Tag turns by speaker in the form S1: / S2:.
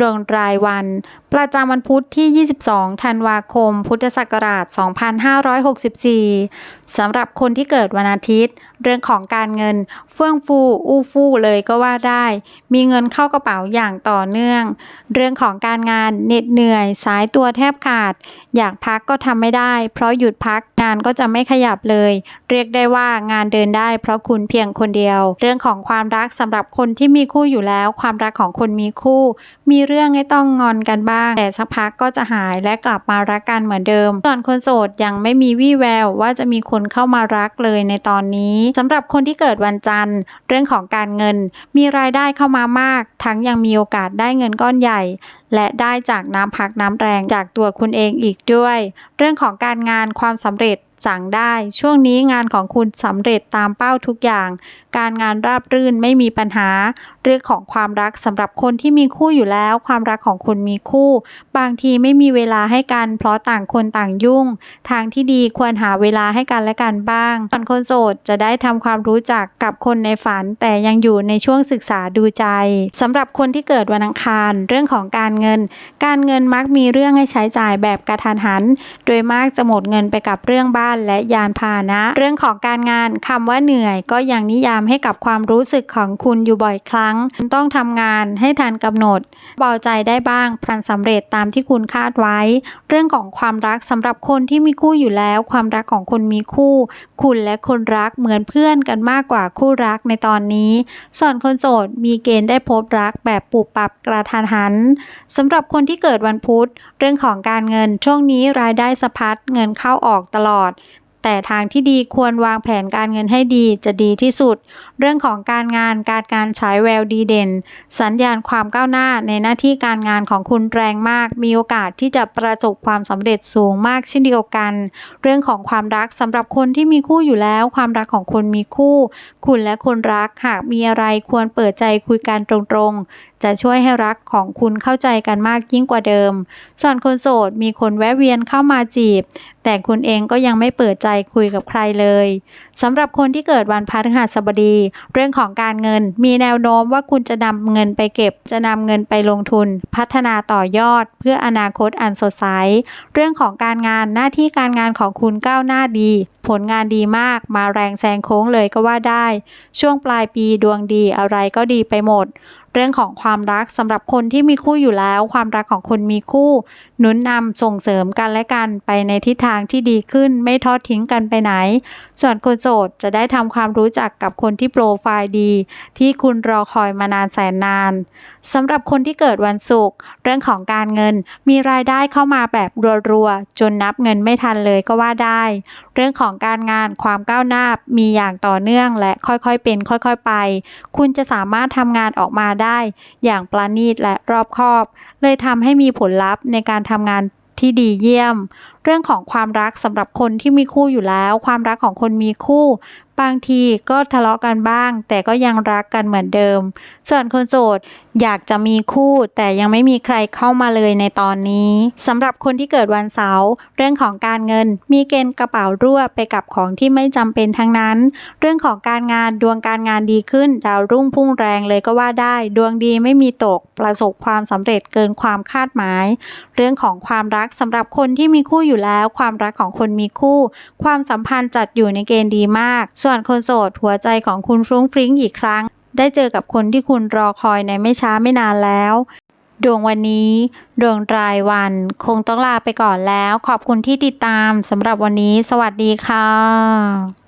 S1: ดวงรายวัน ประจำวันพุธที่ 22 ธันวาคม พุทธศักราช 2564 สำหรับคนที่เกิดวันอาทิตย์ เรื่องของการเงิน เฟื่องฟู อู้ฟู่เลยก็ว่าได้ มีเงินเข้ากระเป๋าอย่างต่อเนื่อง เรื่องของการงานเหน็ดเหนื่อย สายตัวแทบขาด อยากพักก็ทำไม่ได้ เพราะหยุดพักงานก็จะไม่ขยับเลย เรียกได้ว่างานเดินได้ เพราะคุณเพียงคนเดียว เรื่องของความรักสำหรับคนที่มีคู่อยู่แล้ว ความรักของคนมีคู่ มีเรื่องให้ต้องงอนกันบ้าง แต่สักพักก็จะหายและกลับมารักกันเหมือนเดิม ส่วนคนโสดยังไม่มีวี่แววว่าจะมีคนเข้ามารักเลยในตอนนี้สำหรับคนที่เกิดวันจันทร์ เรื่องของการเงิน มีรายได้เข้ามามาก ทั้งยังมีโอกาสได้เงินก้อนใหญ่ และได้จากน้ำพักน้ำแรงจากตัวคุณเองอีกด้วย เรื่องของการงานความสำเร็จสั่งได้ ช่วงนี้งานของคุณสำเร็จตามเป้าทุกอย่าง การงานราบรื่นไม่มีปัญหา เรื่องของความรักสำหรับคนที่มีคู่อยู่แล้ว ความรักของคุณมีคู่ บางทีไม่มีเวลาให้กันเพราะต่างคนต่างยุ่ง ทางที่ดีควรหาเวลาให้กันและกันบ้างส่วนคนโสดจะได้ทำความรู้จักกับคนในฝัน แต่ยังอยู่ในช่วงศึกษาดูใจสำหรับคนที่เกิดวันอังคารเรื่องของการเงิน การเงินมักมีเรื่องให้ใช้จ่ายแบบกระทันหัน โดยมากจะหมดเงินไปกับเรื่องบ้านและยานพาหนะ เรื่องของการงานคำว่าเหนื่อยก็ยังนิยามให้กับความรู้สึกของคุณอยู่บ่อยครั้งต้องทำงานให้ทันกำหนดเบาใจได้บ้างพลันสำเร็จตามที่คุณคาดไว้ เรื่องของความรักสำหรับคนที่มีคู่อยู่แล้ว ความรักของคนมีคู่ คุณและคนรักเหมือนเพื่อนกันมากกว่าคู่รักในตอนนี้ ส่วนคนโสดมีเกณฑ์ได้พบรักแบบปุบปับกระทันหันสำหรับคนที่เกิดวันพุธ เรื่องของการเงินช่วงนี้รายได้สะพัดเงินเข้าออกตลอด แต่ทางที่ดีควรวางแผนการเงินให้ดีจะดีที่สุด เรื่องของการงานการการฉายแววดีเด่น สัญญาณความก้าวหน้าในหน้าที่การงานของคุณแรงมาก มีโอกาสที่จะประสบความสำเร็จสูงมากเช่นเดียวกัน เรื่องของความรักสำหรับคนที่มีคู่อยู่แล้ว ความรักของคนมีคู่ คุณและคนรักหากมีอะไรควรเปิดใจคุยกันตรงๆ จะช่วยให้รักของคุณเข้าใจกันมากยิ่งกว่าเดิม ส่วนคนโสดมีคนแวะเวียนเข้ามาจีบ แต่คุณเองก็ยังไม่เปิดใจคุยกับใครเลยสำหรับคนที่เกิดวันพฤหัสบดี เรื่องของการเงิน มีแนวโน้มว่าคุณจะนำเงินไปเก็บ จะนำเงินไปลงทุน พัฒนาต่อยอด เพื่ออนาคตอันสดใส เรื่องของการงานหน้าที่การงานของคุณก้าวหน้าดี ผลงานดีมาก มาแรงแซงโค้งเลยก็ว่าได้ ช่วงปลายปีดวงดีอะไรก็ดีไปหมด เรื่องของความรักสำหรับคนที่มีคู่อยู่แล้ว ความรักของคนมีคู่ หนุนนำส่งเสริมกันและกันไปในทิศทางที่ดีขึ้นไม่ทอดทิ้งกันไปไหน ส่วนคนโสดจะได้ทำความรู้จักกับคนที่โปรไฟล์ดี ที่คุณรอคอยมานานแสนนานสำหรับคนที่เกิดวันศุกร์เรื่องของการเงินมีรายได้เข้ามาแบบรัวๆจนนับเงินไม่ทันเลยก็ว่าได้ เรื่องของการงานความก้าวหน้ามีอย่างต่อเนื่องและค่อยๆเป็นค่อยๆไป คุณจะสามารถทำงานออกมาได้อย่างปราณีตและรอบคอบ เลยทำให้มีผลลัพธ์ในการทำงานที่ดีเยี่ยม เรื่องของความรักสำหรับคนที่มีคู่อยู่แล้ว ความรักของคนมีคู่ บางทีก็ทะเลาะกันบ้าง แต่ก็ยังรักกันเหมือนเดิม ส่วนคนโสด อยากจะมีคู่แต่ยังไม่มีใครเข้ามาเลยในตอนนี้สำหรับคนที่เกิดวันเสาร์เรื่องของการเงิน มีเกณฑ์กระเป๋ารั่วไปกับของที่ไม่จำเป็นทั้งนั้น เรื่องของการงานดวงการงานดีขึ้น ดาวรุ่งพุ่งแรงเลยก็ว่าได้ ดวงดีไม่มีตก ประสบความสำเร็จเกินความคาดหมาย เรื่องของความรักสำหรับคนที่มีคู่อยู่แล้ว ความรักของคนมีคู่ ความสัมพันธ์จัดอยู่ในเกณฑ์ดีมาก ส่วนคนโสดหัวใจของคุณฟรุ้งฟริ้งอีกครั้ง ได้เจอกับคนที่คุณรอคอยในไม่ช้าไม่นานแล้ว ดวงวันนี้ ดวงรายวัน คงต้องลาไปก่อนแล้ว ขอบคุณที่ติดตามสำหรับวันนี้ สวัสดีค่ะ